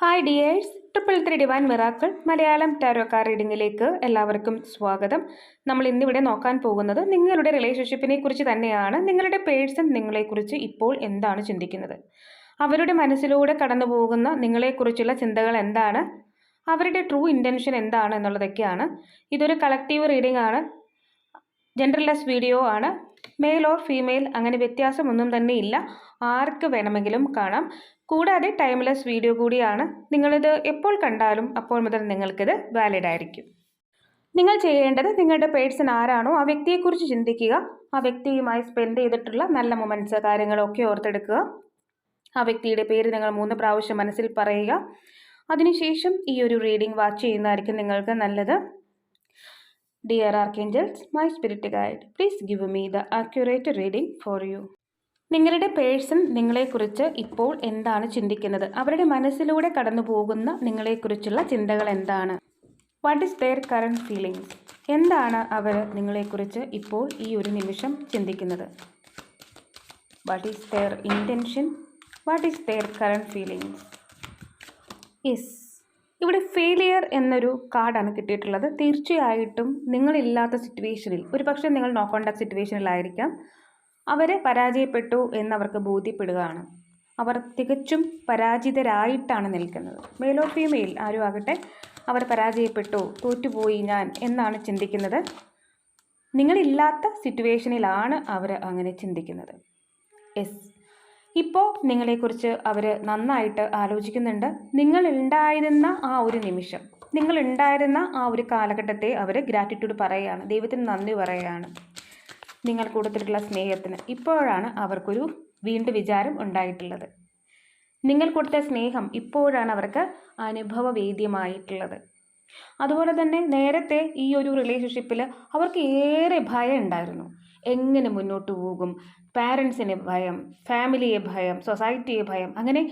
Hi dears triple three divine miracle Malayalam tarot റീഡിങ്ങിലേക്ക് എല്ലാവർക്കും സ്വാഗതം. നമ്മൾ ഇന്നിവിടെ നോക്കാൻ പോകുന്നത് നിങ്ങളുടെ റിലേഷൻഷിപ്പിനെ കുറിച്ച് തന്നെയാണ്. നിങ്ങളുടെ പേഴ്സൺ നിങ്ങളെക്കുറിച്ച് ഇപ്പോൾ എന്താണ് ചിന്തിക്കുന്നത്? അവരുടെ മനസ്സിലൂടെ കടന്നു പോകുന്ന നിങ്ങളെക്കുറിച്ചുള്ള ചിന്തകൾ എന്താണ്? അവരുടെ ട്രൂ ഇന്റൻഷൻ എന്താണ് എന്നുള്ളതൊക്കെയാണ്. ഇതൊരു കളക്റ്റീവ് റീഡിംഗ് ആണ്. ജെൻഡർലെസ് വീഡിയോ ആണ്. മെയിൽ ഓർ ഫീമെയിൽ അങ്ങനെ വ്യത്യാസമൊന്നും തന്നെ ഇല്ല. ആർക്ക് വേണമെങ്കിലും കാണാം. കൂടാതെ ടൈംലെസ് വീഡിയോ കൂടിയാണ് നിങ്ങളിത് എപ്പോൾ കണ്ടാലും അപ്പോൾ മുതൽ നിങ്ങൾക്കിത് വാലിഡ് ആയിരിക്കും. നിങ്ങൾ ചെയ്യേണ്ടത് നിങ്ങളുടെ പേഴ്സൺ ആരാണോ ആ വ്യക്തിയെക്കുറിച്ച് ചിന്തിക്കുക ആ വ്യക്തിയുമായി സ്പെൻഡ് ചെയ്തിട്ടുള്ള നല്ല മൊമെന്റ്സ് കാര്യങ്ങളൊക്കെ ഓർത്തെടുക്കുക ആ വ്യക്തിയുടെ പേര് നിങ്ങൾ മൂന്ന് പ്രാവശ്യം മനസ്സിൽ പറയുക അതിനുശേഷം ഈ ഒരു റീഡിംഗ് വാച്ച് ചെയ്യുന്നതായിരിക്കും നിങ്ങൾക്ക് നല്ലത്. Dear archangels my spirit guide please give me the accurate reading for you നിങ്ങളുടെ പേഴ്സൺ നിങ്ങളെക്കുറിച്ച് ഇപ്പോൾ എന്താണ് ചിന്തിക്കുന്നത്? അവരുടെ മനസ്സിലൂടെ കടന്നു പോകുന്ന നിങ്ങളെക്കുറിച്ചുള്ള ചിന്തകൾ എന്താണ്? What is their current feelings എന്താണ് അവർ നിങ്ങളെക്കുറിച്ച് ഇപ്പോൾ ഈ ഒരു നിമിഷം ചിന്തിക്കുന്നത്? What is their intention what is their current feelings yes ഇവിടെ ഫെയിലിയർ എന്നൊരു കാർഡാണ് കിട്ടിയിട്ടുള്ളത്. തീർച്ചയായിട്ടും നിങ്ങളില്ലാത്ത സിറ്റുവേഷനിൽ ഒരു പക്ഷേ നിങ്ങൾ നോ കോണ്ടാക്ട് സിറ്റുവേഷനിലായിരിക്കാം അവർ പരാജയപ്പെട്ടു എന്നവർക്ക് ബോധ്യപ്പെടുകയാണ്. അവർ തികച്ചും പരാജിതരായിട്ടാണ് നിൽക്കുന്നത്. മെയിലോ ഫീമെയിൽ ആരും ആകട്ടെ അവർ പരാജയപ്പെട്ടു തോറ്റുപോയി ഞാൻ എന്നാണ് ചിന്തിക്കുന്നത്. നിങ്ങളില്ലാത്ത സിറ്റുവേഷനിലാണ് അവർ അങ്ങനെ ചിന്തിക്കുന്നത്. എസ് ഇപ്പോൾ നിങ്ങളെക്കുറിച്ച് അവർ നന്നായിട്ട് ആലോചിക്കുന്നുണ്ട്. നിങ്ങളുണ്ടായിരുന്ന ആ ഒരു നിമിഷം നിങ്ങളുണ്ടായിരുന്ന ആ ഒരു കാലഘട്ടത്തെ അവർ ഗ്രാറ്റിറ്റ്യൂഡ് പറയുകയാണ്. ദൈവത്തിന് നന്ദി പറയുകയാണ്. നിങ്ങൾ കൊടുത്തിട്ടുള്ള സ്നേഹത്തിന് ഇപ്പോഴാണ് അവർക്കൊരു വീണ്ടും വിചാരം ഉണ്ടായിട്ടുള്ളത്. നിങ്ങൾ കൊടുത്ത സ്നേഹം ഇപ്പോഴാണ് അവർക്ക് അനുഭവവേദ്യമായിട്ടുള്ളത്. അതുപോലെ തന്നെ നേരത്തെ ഈ ഒരു റിലേഷൻഷിപ്പിൽ അവർക്ക് ഏറെ ഭയം ഉണ്ടായിരുന്നു. എങ്ങനെ മുന്നോട്ട് പോകും? പാരൻസിനെ ഭയം ഫാമിലിയെ ഭയം സൊസൈറ്റിയെ ഭയം അങ്ങനെ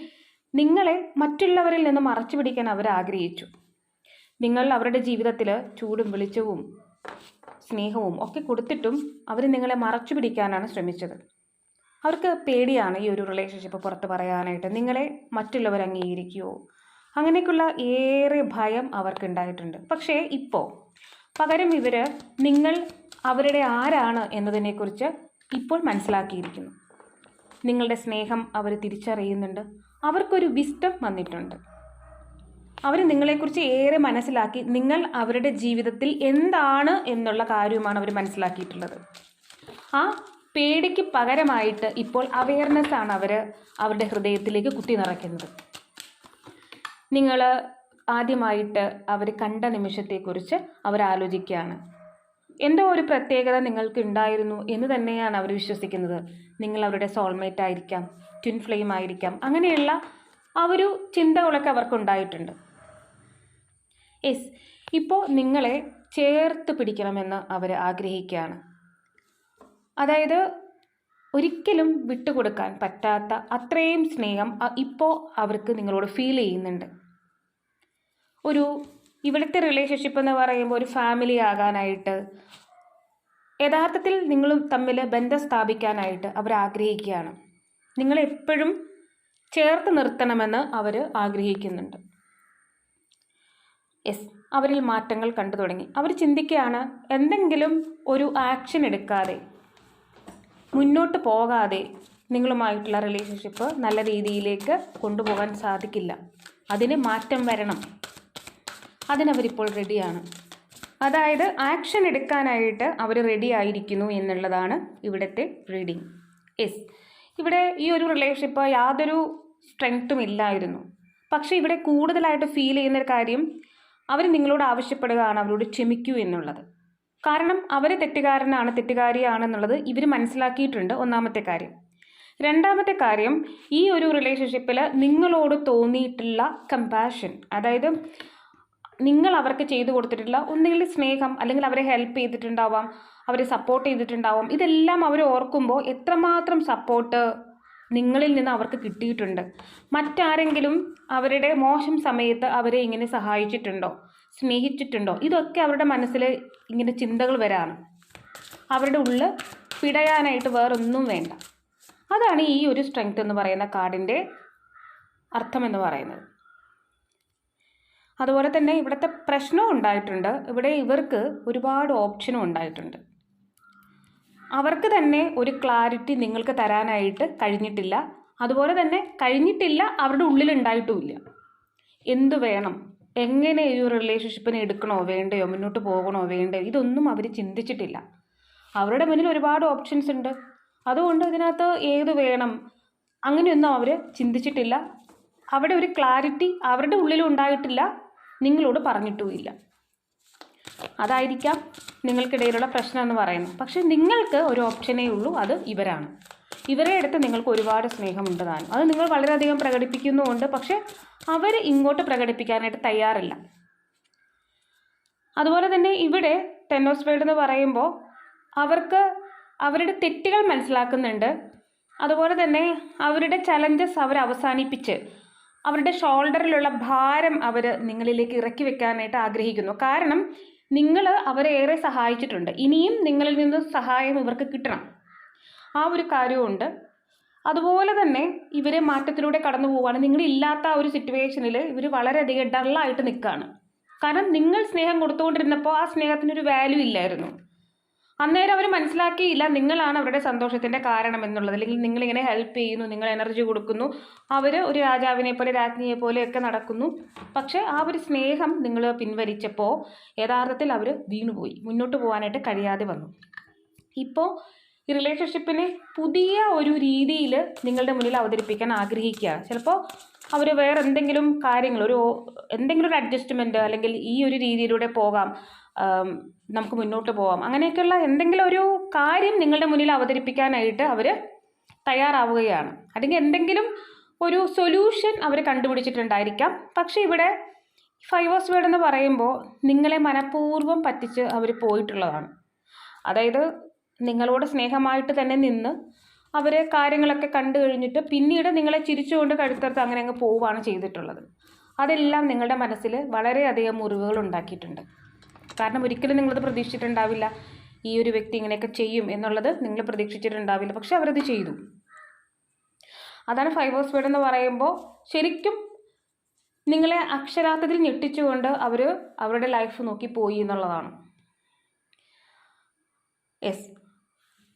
നിങ്ങളെ മറ്റുള്ളവരിൽ നിന്ന് മറച്ചു പിടിക്കാൻ അവർ ആഗ്രഹിച്ചു. നിങ്ങൾ അവരുടെ ജീവിതത്തിൽ ചൂടും വെളിച്ചവും സ്നേഹവും ഒക്കെ കൊടുത്തിട്ടും അവർ നിങ്ങളെ മറച്ചു പിടിക്കാനാണ് ശ്രമിച്ചത്. അവർക്ക് പേടിയാണ് ഈ ഒരു റിലേഷൻഷിപ്പ് പുറത്ത് പറയാനായിട്ട്. നിങ്ങളെ മറ്റുള്ളവർ അംഗീകരിക്കുമോ അങ്ങനെയൊക്കെയുള്ള ഏറെ ഭയം അവർക്കുണ്ടായിട്ടുണ്ട്. പക്ഷേ ഇപ്പോൾ പകരം ഇവർ നിങ്ങൾ അവരുടെ ആരാണ് എന്നതിനെക്കുറിച്ച് ഇപ്പോൾ മനസ്സിലാക്കിയിരിക്കുന്നു. നിങ്ങളുടെ സ്നേഹം അവർ തിരിച്ചറിയുന്നുണ്ട്. അവർക്കൊരു വിസ്റ്റം വന്നിട്ടുണ്ട്. അവർ നിങ്ങളെക്കുറിച്ച് ഏറെ മനസ്സിലാക്കി നിങ്ങൾ അവരുടെ ജീവിതത്തിൽ എന്താണ് എന്നുള്ള കാര്യവുമാണ് അവർ മനസ്സിലാക്കിയിട്ടുള്ളത്. ആ പേടിക്ക് പകരമായിട്ട് ഇപ്പോൾ അവയർനെസ് ആണ് അവർ അവരുടെ ഹൃദയത്തിലേക്ക് കുത്തി നിറയ്ക്കുന്നത്. നിങ്ങൾ ആദ്യമായിട്ട് അവർ കണ്ട നിമിഷത്തെക്കുറിച്ച് അവർ ആലോചിക്കുകയാണ്. എന്തോ ഒരു പ്രത്യേകത നിങ്ങൾക്ക് ഉണ്ടായിരുന്നു എന്ന് തന്നെയാണ് അവർ വിശ്വസിക്കുന്നത്. നിങ്ങൾ അവരുടെ സോൾമേറ്റ് ആയിരിക്കാം ട്വിൻ ഫ്ലെയിം ആയിരിക്കാം അങ്ങനെയുള്ള ആ ഒരു ചിന്തകളൊക്കെ അവർക്കുണ്ടായിട്ടുണ്ട് യെസ്. ഇപ്പോൾ നിങ്ങളെ ചേർത്ത് പിടിക്കണമെന്ന് അവർ ആഗ്രഹിക്കുകയാണ്. അതായത് ഒരിക്കലും വിട്ടുകൊടുക്കാൻ പറ്റാത്ത അത്രയും സ്നേഹം ഇപ്പോൾ അവർക്ക് നിങ്ങളോട് ഫീൽ ചെയ്യുന്നുണ്ട്. ഒരു ഇവിടുത്തെ റിലേഷൻഷിപ്പ് എന്ന് പറയുമ്പോൾ ഒരു ഫാമിലി ആകാനായിട്ട് യഥാർത്ഥത്തിൽ നിങ്ങളും തമ്മിൽ ബന്ധം സ്ഥാപിക്കാനായിട്ട് അവർ ആഗ്രഹിക്കുകയാണ്. നിങ്ങളെപ്പോഴും ചേർത്ത് നിർത്തണമെന്ന് അവർ ആഗ്രഹിക്കുന്നുണ്ട്. യെസ് അവരിൽ മാറ്റങ്ങൾ കണ്ടു തുടങ്ങി. അവർ ചിന്തിക്കുകയാണ് എന്തെങ്കിലും ഒരു ആക്ഷൻ എടുക്കാതെ മുന്നോട്ട് പോകാതെ നിങ്ങളുമായിട്ടുള്ള റിലേഷൻഷിപ്പ് നല്ല രീതിയിലേക്ക് കൊണ്ടുപോകാൻ സാധിക്കില്ല. അതിന് മാറ്റം വരണം. അതിനവരിപ്പോൾ റെഡിയാണ് അതായത് ആക്ഷൻ എടുക്കാനായിട്ട് അവർ റെഡി ആയിരിക്കുന്നു എന്നുള്ളതാണ് ഇവിടുത്തെ റീഡിങ് യെസ് ഇവിടെ ഈ ഒരു റിലേഷൻഷിപ്പ് യാതൊരു സ്ട്രെങ്ത്തും ഇല്ലായിരുന്നു. പക്ഷേ ഇവിടെ കൂടുതലായിട്ട് ഫീൽ ചെയ്യുന്ന ഒരു കാര്യം അവർ നിങ്ങളോട് ആവശ്യപ്പെടുകയാണ് അവരോട് ക്ഷമിക്കൂ എന്നുള്ളത്. കാരണം അവർ തെറ്റുകാരനാണ് തെറ്റുകാരിയാണെന്നുള്ളത് ഇവർ മനസ്സിലാക്കിയിട്ടുണ്ട് ഒന്നാമത്തെ കാര്യം. രണ്ടാമത്തെ കാര്യം ഈ ഒരു റിലേഷൻഷിപ്പിൽ നിങ്ങളോട് തോന്നിയിട്ടുള്ള കമ്പാഷൻ അതായത് നിങ്ങൾ അവർക്ക് ചെയ്തു കൊടുത്തിട്ടുള്ള ഒന്നുകിൽ സ്നേഹം അല്ലെങ്കിൽ അവരെ ഹെൽപ്പ് ചെയ്തിട്ടുണ്ടാവാം അവരെ സപ്പോർട്ട് ചെയ്തിട്ടുണ്ടാവാം ഇതെല്ലാം അവർ ഓർക്കുമ്പോൾ എത്രമാത്രം സപ്പോർട്ട് നിങ്ങളിൽ നിന്ന് അവർക്ക് കിട്ടിയിട്ടുണ്ട്. മറ്റാരെങ്കിലും അവരുടെ മോശം സമയത്ത് അവരെ ഇങ്ങനെ സഹായിച്ചിട്ടുണ്ടോ? സ്നേഹിച്ചിട്ടുണ്ടോ? ഇതൊക്കെ അവരുടെ മനസ്സിൽ ഇങ്ങനെ ചിന്തകൾ വരാണ്. അവരുടെ ഉള്ളിൽ പിടയാനായിട്ട് വേറൊന്നും വേണ്ട. അതാണ് ഈ ഒരു സ്ട്രെങ്ത് എന്ന് പറയുന്ന കാർഡിന്റെ അർത്ഥമെന്ന് പറയുന്നത്. അതുപോലെ തന്നെ ഇവിടുത്തെ പ്രശ്നവും ഉണ്ടായിട്ടുണ്ട്. ഇവിടെ ഇവർക്ക് ഒരുപാട് ഓപ്ഷനും ഉണ്ടായിട്ടുണ്ട്. അവർക്ക് തന്നെ ഒരു ക്ലാരിറ്റി നിങ്ങൾക്ക് തരാനായിട്ട് കഴിഞ്ഞിട്ടില്ല. അതുപോലെ തന്നെ കഴിഞ്ഞിട്ടില്ല അവരുടെ ഉള്ളിൽ എന്തു വേണം? എങ്ങനെ ഈ റിലേഷൻഷിപ്പിനെ എടുക്കണോ വേണ്ടയോ മുന്നോട്ട് പോകണോ വേണ്ടയോ? ഇതൊന്നും അവർ ചിന്തിച്ചിട്ടില്ല. അവരുടെ മുന്നിൽ ഒരുപാട് ഓപ്ഷൻസ് ഉണ്ട്. അതുകൊണ്ട് ഇതിനകത്ത് ഏത് വേണം? അങ്ങനെയൊന്നും അവർ ചിന്തിച്ചിട്ടില്ല. അവിടെ ഒരു ക്ലാരിറ്റി അവരുടെ ഉള്ളിലും ഉണ്ടായിട്ടില്ല. നിങ്ങളോട് പറഞ്ഞിട്ടുമില്ല. അതായിരിക്കാം നിങ്ങൾക്കിടയിലുള്ള പ്രശ്നം എന്ന് പറയുന്നത്. പക്ഷേ നിങ്ങൾക്ക് ഒരു ഓപ്ഷനേ ഉള്ളൂ അത് ഇവരാണ്. ഇവരെ അടുത്ത് നിങ്ങൾക്ക് ഒരുപാട് സ്നേഹമുണ്ട് താനും. അത് നിങ്ങൾ വളരെയധികം പ്രകടിപ്പിക്കുന്നുമുണ്ട് പക്ഷേ അവർ ഇങ്ങോട്ട് പ്രകടിപ്പിക്കാനായിട്ട് തയ്യാറില്ല. അതുപോലെ തന്നെ ഇവിടെ ടെന്നോസ്പേഡ് എന്ന് പറയുമ്പോൾ അവർക്ക് അവരുടെ തെറ്റുകൾ മനസ്സിലാക്കുന്നുണ്ട്. അതുപോലെ തന്നെ അവരുടെ ചലഞ്ചസ് അവർ അവസാനിപ്പിച്ച് അവരുടെ ഷോൾഡറിലുള്ള ഭാരം അവർ നിങ്ങളിലേക്ക് ഇറക്കി വെക്കാനായിട്ട് ആഗ്രഹിക്കുന്നു. കാരണം നിങ്ങൾ അവരെ ഏറെ സഹായിച്ചിട്ടുണ്ട്. ഇനിയും നിങ്ങളിൽ നിന്ന് സഹായം ഇവർക്ക് കിട്ടണം. ആ ഒരു കാര്യമുണ്ട് അതുപോലെ തന്നെ ഇവരെ മാറ്റത്തിലൂടെ കടന്നു പോവുകയാണ്. നിങ്ങളില്ലാത്ത ആ ഒരു സിറ്റുവേഷനിൽ ഇവർ വളരെയധികം ഡള്ളായിട്ട് നിൽക്കുകയാണ്. കാരണം നിങ്ങൾ സ്നേഹം കൊടുത്തുകൊണ്ടിരുന്നപ്പോൾ ആ സ്നേഹത്തിനൊരു വാല്യൂ ഇല്ലായിരുന്നു. അന്നേരം അവർ മനസ്സിലാക്കിയില്ല നിങ്ങളാണ് അവരുടെ സന്തോഷത്തിന്റെ കാരണം എന്നുള്ളത്. അല്ലെങ്കിൽ നിങ്ങളിങ്ങനെ ഹെൽപ്പ് ചെയ്യുന്നു നിങ്ങൾ എനർജി കൊടുക്കുന്നു. അവർ ഒരു രാജാവിനെ പോലെ രാജ്ഞിയെ പോലെയൊക്കെ നടക്കുന്നു. പക്ഷേ ആ ഒരു സ്നേഹം നിങ്ങൾ പിൻവലിച്ചപ്പോൾ യഥാർത്ഥത്തിൽ അവർ വീണുപോയി. മുന്നോട്ട് പോകാനായിട്ട് കഴിയാതെ വന്നു. ഇപ്പോൾ ഈ റിലേഷൻഷിപ്പിനെ പുതിയ ഒരു രീതിയിൽ നിങ്ങളുടെ മുന്നിൽ അവതരിപ്പിക്കാൻ ആഗ്രഹിക്കുക ചിലപ്പോൾ അവർ വേറെ എന്തെങ്കിലും കാര്യങ്ങൾ ഒരു എന്തെങ്കിലും ഒരു അഡ്ജസ്റ്റ്മെന്റ് അല്ലെങ്കിൽ ഈ ഒരു രീതിയിലൂടെ പോകാം. നമുക്ക് മുന്നോട്ട് പോവാം. അങ്ങനെയൊക്കെയുള്ള എന്തെങ്കിലും ഒരു കാര്യം നിങ്ങളുടെ മുന്നിൽ അവതരിപ്പിക്കാനായിട്ട് അവർ തയ്യാറാവുകയാണ്. അല്ലെങ്കിൽ എന്തെങ്കിലും ഒരു സൊല്യൂഷൻ അവർ കണ്ടുപിടിച്ചിട്ടുണ്ടായിരിക്കാം. പക്ഷേ ഇവിടെ ഫൈവേഴ്സ് വേർഡ് എന്ന് പറയുമ്പോൾ നിങ്ങളെ മനഃപൂർവം പറ്റിച്ച് അവർ പോയിട്ടുള്ളതാണ്. അതായത് നിങ്ങളോട് സ്നേഹമായിട്ട് തന്നെ നിന്ന് അവർ കാര്യങ്ങളൊക്കെ കണ്ടു കഴിഞ്ഞിട്ട് പിന്നീട് നിങ്ങളെ ചിരിച്ചുകൊണ്ട് കഴുത്തർത്ത് അങ്ങനെ അങ്ങ് പോവുകയാണ് ചെയ്തിട്ടുള്ളത്. അതെല്ലാം നിങ്ങളുടെ മനസ്സിൽ വളരെയധികം മുറിവുകൾ ഉണ്ടാക്കിയിട്ടുണ്ട്. കാരണം ഒരിക്കലും നിങ്ങളത് പ്രതീക്ഷിച്ചിട്ടുണ്ടാവില്ല. ഈ ഒരു വ്യക്തി ഇങ്ങനെയൊക്കെ ചെയ്യും എന്നുള്ളത് നിങ്ങൾ പ്രതീക്ഷിച്ചിട്ടുണ്ടാവില്ല. പക്ഷെ അവരത് ചെയ്തു. അതാണ് ഫൈവ് ഹോസ് വേർഡ് എന്ന് പറയുമ്പോൾ ശരിക്കും നിങ്ങളെ അക്ഷരാർത്ഥത്തിൽ ഞെട്ടിച്ചുകൊണ്ട് അവർ അവരുടെ ലൈഫ് നോക്കി പോയി എന്നുള്ളതാണ്. യെസ്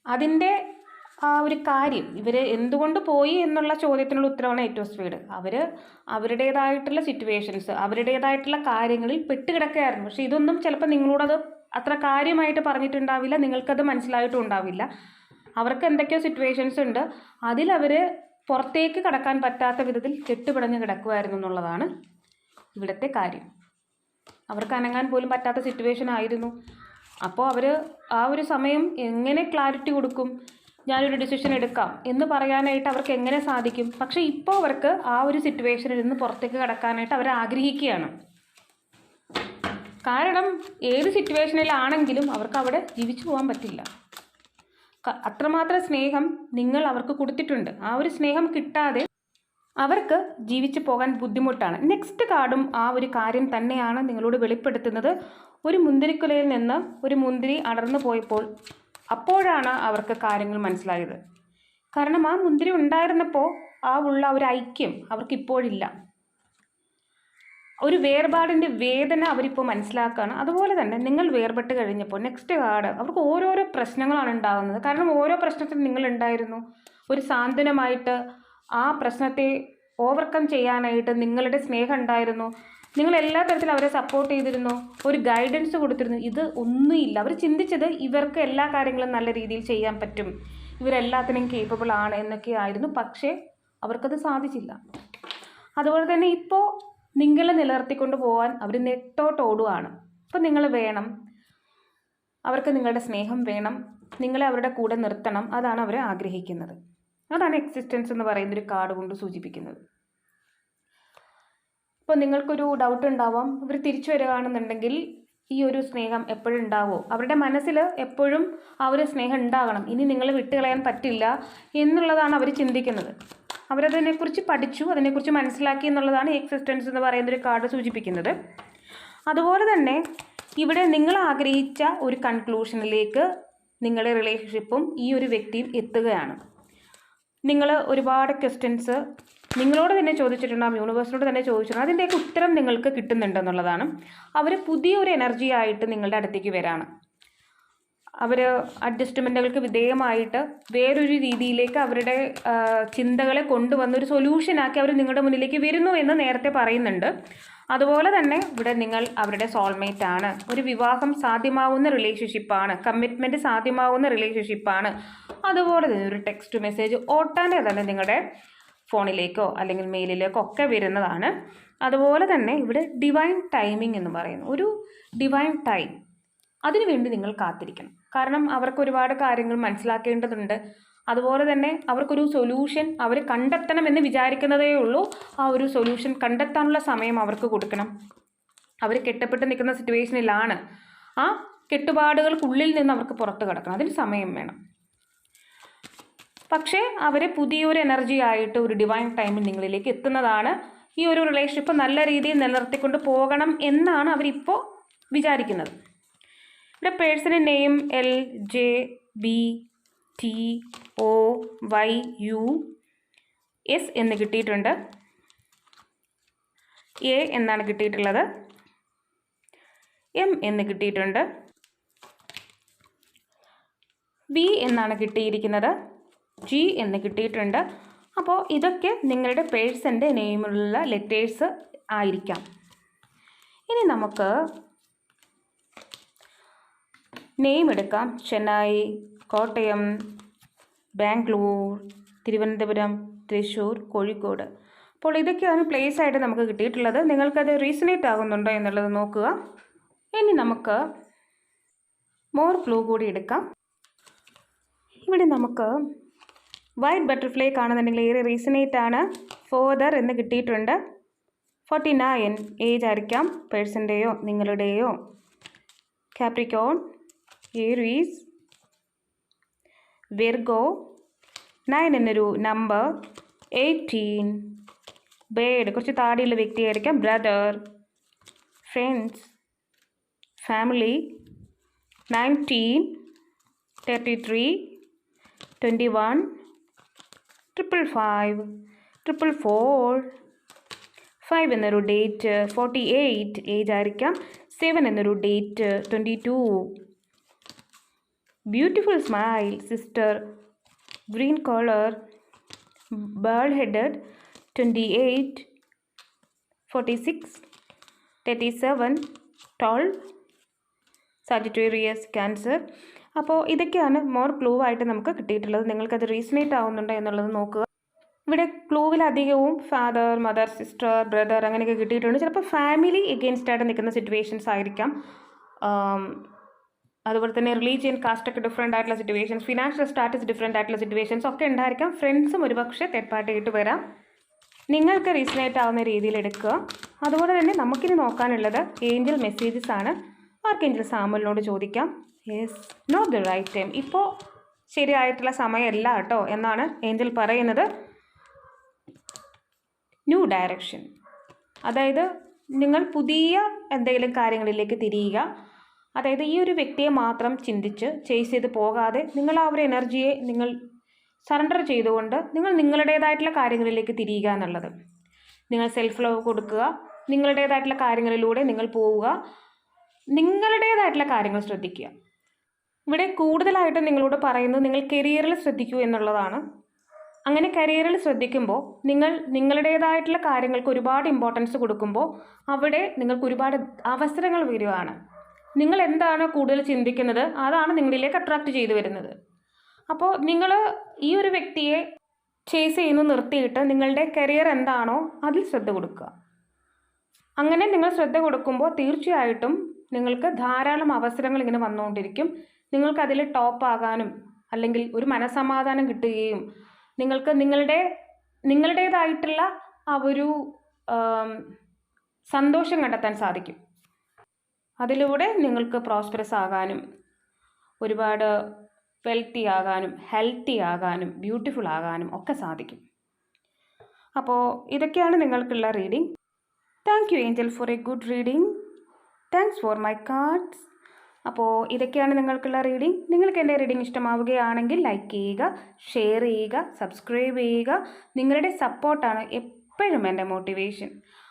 അതിന്റെ ആ ഒരു കാര്യം. ഇവർ എന്തുകൊണ്ട് പോയി എന്നുള്ള ചോദ്യത്തിനുള്ള ഉത്തരവാണ് ഏറ്റവും സ്പീഡ് അവർ അവരുടേതായിട്ടുള്ള സിറ്റുവേഷൻസ് അവരുടേതായിട്ടുള്ള കാര്യങ്ങളിൽ പെട്ടുകിടക്കുകയായിരുന്നു. പക്ഷേ ഇതൊന്നും ചിലപ്പോൾ നിങ്ങളോടത് അത്ര കാര്യമായിട്ട് പറഞ്ഞിട്ടുണ്ടാവില്ല. നിങ്ങൾക്കത് മനസ്സിലായിട്ടും ഉണ്ടാവില്ല. അവർക്ക് എന്തൊക്കെയോ സിറ്റുവേഷൻസ് ഉണ്ട്. അതിലവർ പുറത്തേക്ക് കടക്കാൻ പറ്റാത്ത വിധത്തിൽ കെട്ടുപിടഞ്ഞ് കിടക്കുമായിരുന്നു എന്നുള്ളതാണ് ഇവിടുത്തെ കാര്യം. അവർക്ക് അനങ്ങാൻ പോലും പറ്റാത്ത സിറ്റുവേഷൻ ആയിരുന്നു. അപ്പോൾ അവർ ആ ഒരു സമയം എങ്ങനെ ക്ലാരിറ്റി കൊടുക്കും? ഞാനൊരു ഡിസിഷൻ എടുക്കാം എന്ന് പറയാനായിട്ട് അവർക്ക് എങ്ങനെ സാധിക്കും? പക്ഷേ ഇപ്പോൾ അവർക്ക് ആ ഒരു സിറ്റുവേഷനിൽ നിന്ന് പുറത്തേക്ക് കടക്കാനായിട്ട് അവർ ആഗ്രഹിക്കുകയാണ്. കാരണം ഏത് സിറ്റുവേഷനിലാണെങ്കിലും അവർക്ക് അവിടെ ജീവിച്ചു പോകാൻ പറ്റില്ല. അത്രമാത്രം സ്നേഹം നിങ്ങൾ അവർക്ക് കൊടുത്തിട്ടുണ്ട്. ആ ഒരു സ്നേഹം കിട്ടാതെ അവർക്ക് ജീവിച്ചു പോകാൻ ബുദ്ധിമുട്ടാണ്. നെക്സ്റ്റ് കാർഡും ആ ഒരു കാര്യം തന്നെയാണ് നിങ്ങളോട് വെളിപ്പെടുത്തുന്നത്. ഒരു മുന്തിരിക്കുലയിൽ നിന്ന് ഒരു മുന്തിരി അടർന്നു പോയപ്പോൾ അപ്പോഴാണ് അവർക്ക് കാര്യങ്ങൾ മനസ്സിലായത്. കാരണം ആ മുന്തിരി ഉണ്ടായിരുന്നപ്പോൾ ആ ഉള്ള ഒരു ഐക്യം അവർക്ക് ഇപ്പോഴില്ല ഒരു വേർപാടിന്റെ വേദന അവരിപ്പോൾ മനസ്സിലാക്കുകയാണ് അതുപോലെ തന്നെ നിങ്ങൾ വേർപെട്ട് കഴിഞ്ഞപ്പോൾ നെക്സ്റ്റ് കാർഡ് അവർക്ക് ഓരോരോ പ്രശ്നങ്ങളാണ് ഉണ്ടാകുന്നത്. കാരണം ഓരോ പ്രശ്നത്തിനും നിങ്ങൾ ഉണ്ടായിരുന്നു ഒരു സാന്ത്വനമായിട്ട് ആ പ്രശ്നത്തെ ഓവർകം ചെയ്യാനായിട്ട് നിങ്ങളുടെ സ്നേഹം ഉണ്ടായിരുന്നു. നിങ്ങൾ എല്ലാ തരത്തിലും അവരെ സപ്പോർട്ട് ചെയ്തിരുന്നോ? ഒരു ഗൈഡൻസ് കൊടുത്തിരുന്നു. ഇത് ഒന്നുമില്ല. അവർ ചിന്തിച്ചത് ഇവർക്ക് എല്ലാ കാര്യങ്ങളും നല്ല രീതിയിൽ ചെയ്യാൻ പറ്റും. ഇവരെല്ലാത്തിനും കേപ്പബിൾ ആണ് എന്നൊക്കെ ആയിരുന്നു. പക്ഷേ അവർക്കത് സാധിച്ചില്ല. അതുപോലെ തന്നെ ഇപ്പോൾ നിങ്ങളെ നിലനിർത്തിക്കൊണ്ട് പോകാൻ അവർ നെട്ടോട്ട് ഓടുകയാണ് ഇപ്പം നിങ്ങൾ വേണം. അവർക്ക് നിങ്ങളുടെ സ്നേഹം വേണം. നിങ്ങളെ അവരുടെ കൂടെ നിർത്തണം. അതാണ് അവർ ആഗ്രഹിക്കുന്നത്. അതാണ് എക്സിസ്റ്റൻസ് എന്ന് പറയുന്നൊരു കാർഡ് കൊണ്ട് സൂചിപ്പിക്കുന്നത്. ഇപ്പോൾ നിങ്ങൾക്കൊരു ഡൗട്ട് ഉണ്ടാവാം. ഇവർ തിരിച്ചു വരികയാണെന്നുണ്ടെങ്കിൽ ഈ ഒരു സ്നേഹം എപ്പോഴും ഉണ്ടാവുമോ അവരുടെ മനസ്സിൽ എപ്പോഴും ആ ഒരു സ്നേഹം ഉണ്ടാകണം. ഇനി നിങ്ങൾ വിട്ടുകളയാൻ പറ്റില്ല എന്നുള്ളതാണ് അവർ ചിന്തിക്കുന്നത്. അവരതിനെക്കുറിച്ച് പഠിച്ചു അതിനെക്കുറിച്ച് മനസ്സിലാക്കി എന്നുള്ളതാണ് എക്സിസ്റ്റൻസ് എന്ന് പറയുന്ന ഒരു കാർഡ് സൂചിപ്പിക്കുന്നത്. അതുപോലെ തന്നെ ഇവിടെ നിങ്ങൾ ആഗ്രഹിച്ച ഒരു കൺക്ലൂഷനിലേക്ക് നിങ്ങളുടെ റിലേഷൻഷിപ്പും ഈ ഒരു വ്യക്തിയും എത്തുകയാണ്. നിങ്ങൾ ഒരുപാട് ക്വസ്റ്റ്യൻസ് നിങ്ങളോട് തന്നെ ചോദിച്ചിട്ടുണ്ടാകും യൂണിവേഴ്സിനോട് തന്നെ ചോദിച്ചിട്ടുണ്ട് അതിന്റെയൊക്കെ ഉത്തരം നിങ്ങൾക്ക് കിട്ടുന്നുണ്ടെന്നുള്ളതാണ്. അവർ പുതിയൊരു എനർജി ആയിട്ട് നിങ്ങളുടെ അടുത്തേക്ക് വരാണ്. അവർ അഡ്ജസ്റ്റ്മെന്റുകൾക്ക് വിധേയമായിട്ട് വേറൊരു രീതിയിലേക്ക് അവരുടെ ചിന്തകളെ കൊണ്ടുവന്ന് ഒരു സൊല്യൂഷനാക്കി അവർ നിങ്ങളുടെ മുന്നിലേക്ക് വരുന്നു എന്ന് നേരത്തെ പറയുന്നുണ്ട്. അതുപോലെ തന്നെ ഇവിടെ നിങ്ങൾ അവരുടെ സോൾമേറ്റ് ആണ്. ഒരു വിവാഹം സാധ്യമാവുന്ന റിലേഷൻഷിപ്പാണ് കമ്മിറ്റ്മെന്റ് സാധ്യമാവുന്ന റിലേഷൻഷിപ്പാണ് അതുപോലെ തന്നെ ഒരു ടെക്സ്റ്റ് മെസ്സേജ് ഓട്ടാന്റെ തന്നെ നിങ്ങളുടെ ഫോണിലേക്കോ അല്ലെങ്കിൽ മെയിലിലേക്കോ ഒക്കെ വരുന്നതാണ്. അതുപോലെ തന്നെ ഇവിടെ ഡിവൈൻ ടൈമിംഗ് എന്ന് പറയുന്നു. ഒരു ഡിവൈൻ ടൈം അതിനുവേണ്ടി നിങ്ങൾ കാത്തിരിക്കണം. കാരണം അവർക്ക് ഒരുപാട് കാര്യങ്ങൾ മനസ്സിലാക്കേണ്ടതുണ്ട്. അതുപോലെ തന്നെ അവർക്കൊരു സൊല്യൂഷൻ അവർ കണ്ടെത്തണം എന്ന് വിചാരിക്കുന്നതേ ഉള്ളൂ. ആ ഒരു സൊല്യൂഷൻ കണ്ടെത്താനുള്ള സമയം അവർക്ക് കൊടുക്കണം. അവർ കെട്ടപ്പെട്ട് നിൽക്കുന്ന സിറ്റുവേഷനിലാണ് ആ കെട്ടുപാടുകൾക്കുള്ളിൽ നിന്ന് അവർക്ക് പുറത്ത് കിടക്കണം. അതിന് സമയം വേണം. പക്ഷേ അവർ പുതിയൊരു എനർജി ആയിട്ട് ഒരു ഡിവൈൻ ടൈമിൽ നിങ്ങളിലേക്ക് എത്തുന്നതാണ്. ഈ ഒരു റിലേഷൻഷിപ്പ് നല്ല രീതിയിൽ നിലനിർത്തിക്കൊണ്ട് പോകണം എന്നാണ് അവരിപ്പോൾ വിചാരിക്കുന്നത്. ഇവിടെ name L J B T O Y U S എന്ന് കിട്ടിയിട്ടുണ്ട്. എ എന്നാണ് കിട്ടിയിട്ടുള്ളത്. എം എന്ന് കിട്ടിയിട്ടുണ്ട്. വി എന്നാണ് കിട്ടിയിരിക്കുന്നത്. ജി എന്ന് കിട്ടിയിട്ടുണ്ട്. അപ്പോൾ ഇതൊക്കെ നിങ്ങളുടെ പേഴ്സന്റെ നെയിമിലുള്ള ലെറ്റേഴ്സ് ആയിരിക്കാം. ഇനി നമുക്ക് നെയിം എടുക്കാം. ചെന്നൈ കോട്ടയം ബാംഗ്ലൂർ തിരുവനന്തപുരം തൃശ്ശൂർ കോഴിക്കോട്. അപ്പോൾ ഇതൊക്കെയാണ് പ്ലേസ് ആയിട്ട് നമുക്ക് കിട്ടിയിട്ടുള്ളത്. നിങ്ങൾക്കത് റീസണേറ്റ് ആകുന്നുണ്ടോ എന്നുള്ളത് നോക്കുക. ഇനി നമുക്ക് മോർ ഫ്ലൂ കൂടി എടുക്കാം. ഇവിടെ നമുക്ക് വൈറ്റ് ബട്ടർഫ്ലൈ കാണുന്നുണ്ടെങ്കിൽ ഏറെ റീസണേറ്റ് ആണ്. ഫോദർ എന്ന് കിട്ടിയിട്ടുണ്ട്. ഫോർട്ടി നയൻ ഏജ് ആയിരിക്കാം പേഴ്സന്റെയോ നിങ്ങളുടെയോ. കാപ്രിക്കോൺ ഏരീസ് വിർഗോ നയൻ എന്നൊരു നമ്പർ എയ്റ്റീൻ ബേഡ് കുറച്ച് താടിയുള്ള വ്യക്തിയായിരിക്കാം. Brother friends family nineteen thirty three twenty one triple five triple four five എന്നൊരു ഡേറ്റ് ഫോർട്ടി എയ്റ്റ് ഏജ് ആയിരിക്കാം. സെവൻ എന്നൊരു date twenty two beautiful smile sister green colour bald forty six thirty seven twelve Sagittarius cancer അപ്പോൾ ഇതൊക്കെയാണ് more clue ആയിട്ട് നമുക്ക് കിട്ടിയിട്ടുള്ളത്. നിങ്ങൾക്കത് resonate ആവുന്നുണ്ടോ എന്നുള്ളത് നോക്കുക. ഇവിടെ ക്ലൂവിൽ അധികവും ഫാദർ മദർ സിസ്റ്റർ ബ്രദർ അങ്ങനെയൊക്കെ കിട്ടിയിട്ടുണ്ട്. ചിലപ്പോൾ ഫാമിലി എഗെയിൻസ്റ്റ് ആയിട്ട് നിൽക്കുന്ന സിറ്റുവേഷൻസ് ആയിരിക്കാം. അതുപോലെ തന്നെ റിലീജിയൻ കാസ്റ്റ് ഒക്കെ ഡിഫറെന്റ് ആയിട്ടുള്ള സിറ്റുവേഷൻസ് ഫിനാൻഷ്യൽ സ്റ്റാറ്റസ് ഡിഫറെന്റ് ആയിട്ടുള്ള സിറ്റുവേഷൻസ് ഒക്കെ ഉണ്ടായിരിക്കാം. ഫ്രണ്ട്സും ഒരുപക്ഷെ തേർഡ് ആയിട്ട് വരാം. നിങ്ങൾക്ക് റീസണേറ്റ് ആവുന്ന രീതിയിൽ എടുക്കുക. അതുപോലെ തന്നെ നമുക്കിനി നോക്കാനുള്ളത് ഏഞ്ചൽ മെസ്സേജസ് ആണ്. ആർക്കേഞ്ചൽ സാമലിനോട് ചോദിക്കാം? Yes not the right time ഇപ്പോൾ ശരിയായിട്ടുള്ള സമയമല്ല കേട്ടോ എന്നാണ് ഏഞ്ചൽ പറയുന്നത്. ന്യൂ ഡയറക്ഷൻ അതായത് നിങ്ങൾ പുതിയ എന്തെങ്കിലും കാര്യങ്ങളിലേക്ക് തിരിയുക. അതായത് ഈ ഒരു വ്യക്തിയെ മാത്രം ചിന്തിച്ച് ചേസ് ചെയ്ത് പോകാതെ നിങ്ങൾ ആ ഒരു എനർജിയെ നിങ്ങൾ സറണ്ടർ ചെയ്തുകൊണ്ട് നിങ്ങൾ നിങ്ങളുടേതായിട്ടുള്ള കാര്യങ്ങളിലേക്ക് തിരിയുക എന്നുള്ളത്. നിങ്ങൾ സെൽഫ് ലവ് കൊടുക്കുക നിങ്ങളുടേതായിട്ടുള്ള കാര്യങ്ങളിലൂടെ നിങ്ങൾ പോവുക നിങ്ങളുടേതായിട്ടുള്ള കാര്യങ്ങൾ ശ്രദ്ധിക്കുക. ഇവിടെ കൂടുതലായിട്ട് നിങ്ങളോട് പറയുന്നത് നിങ്ങൾ കരിയറിൽ ശ്രദ്ധിക്കൂ എന്നുള്ളതാണ്. അങ്ങനെ കരിയറിൽ ശ്രദ്ധിക്കുമ്പോൾ നിങ്ങൾ നിങ്ങളുടേതായിട്ടുള്ള കാര്യങ്ങൾക്ക് ഒരുപാട് ഇമ്പോർട്ടൻസ് കൊടുക്കുമ്പോൾ അവിടെ നിങ്ങൾക്ക് ഒരുപാട് അവസരങ്ങൾ വരികയാണ് നിങ്ങൾ എന്താണ് കൂടുതൽ ചിന്തിക്കുന്നത്? അതാണ് നിങ്ങളിലേക്ക് അട്രാക്റ്റ് ചെയ്തു വരുന്നത്. അപ്പോൾ നിങ്ങൾ ഈ ഒരു വ്യക്തിയെ ചേസ് ചെയ്യുന്നു നിർത്തിയിട്ട് നിങ്ങളുടെ കരിയർ എന്താണോ അതിൽ ശ്രദ്ധ കൊടുക്കുക. അങ്ങനെ നിങ്ങൾ ശ്രദ്ധ കൊടുക്കുമ്പോൾ തീർച്ചയായിട്ടും നിങ്ങൾക്ക് ധാരാളം അവസരങ്ങൾ ഇങ്ങനെ വന്നുകൊണ്ടിരിക്കും. നിങ്ങൾക്ക് അതിൽ ടോപ്പ് ആകാനും അല്ലെങ്കിൽ ഒരു മനസമാധാനം കിട്ടുകയും നിങ്ങൾക്ക് നിങ്ങളുടെ നിങ്ങളുടേതായിട്ടുള്ള ആ ഒരു സന്തോഷം കണ്ടെത്താൻ സാധിക്കും. അതിലൂടെ നിങ്ങൾക്ക് പ്രോസ്പെറസ് ആകാനും ഒരുപാട് വെൽത്തി ആകാനും ഹെൽത്തി ആകാനും ബ്യൂട്ടിഫുൾ ആകാനും ഒക്കെ സാധിക്കും. അപ്പോൾ ഇതൊക്കെയാണ് നിങ്ങൾക്കുള്ള reading thank you angel for a good reading thanks for my cards അപ്പോൾ ഇതൊക്കെയാണ് നിങ്ങൾക്കുള്ള റീഡിംഗ് നിങ്ങൾക്ക് എന്റെ റീഡിംഗ് ഇഷ്ടമാവുകയാണെങ്കിൽ ലൈക്ക് ചെയ്യുക ഷെയർ ചെയ്യുക സബ്സ്ക്രൈബ് ചെയ്യുക. നിങ്ങളുടെ സപ്പോർട്ടാണ് എപ്പോഴും എന്റെ മോട്ടിവേഷൻ